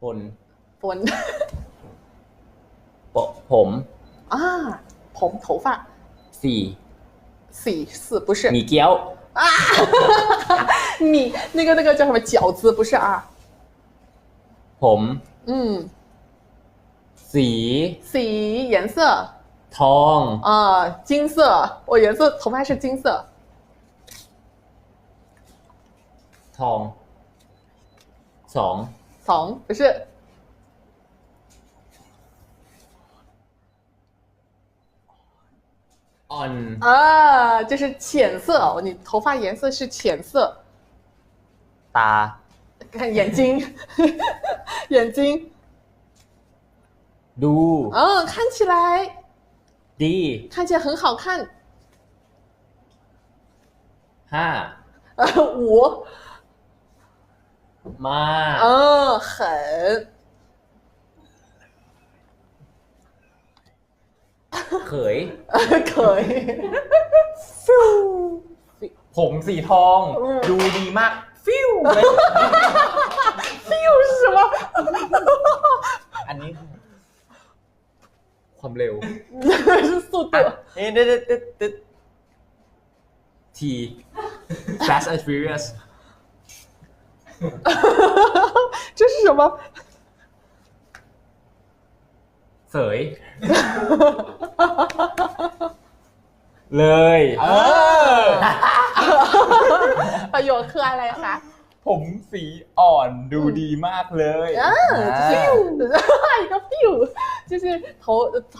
พล ฝน ปผม 啊，ผม头发 สี่ สี四不是 หมีเกี๊ยว 米那个那个叫什么饺子不是啊？ ผม 嗯， สี สี颜色 ทอง 啊，金色，我颜色头发是金色。 ทองสอง 二，就是。on，啊，就是浅色。你头发颜色是浅色。打。看眼睛。眼睛。do。嗯，看起来。d。看起来很好看。ha。呃，五。 มากเออเขนเขย เขยฟิวผมสีทอง ดูดีมาก ฟิวเลยฟิวใช่ไหมอันนี้ ความเร็ว สุดเอ๊ะเด็ดเด็ดเด็ดที Fast and Furious 这是什么？ เสย เลย เออ ประโยชน์คืออะไรคะ ผมสีอ่อนดูดีมากเลย 嗯，就是一个 feel，就是头头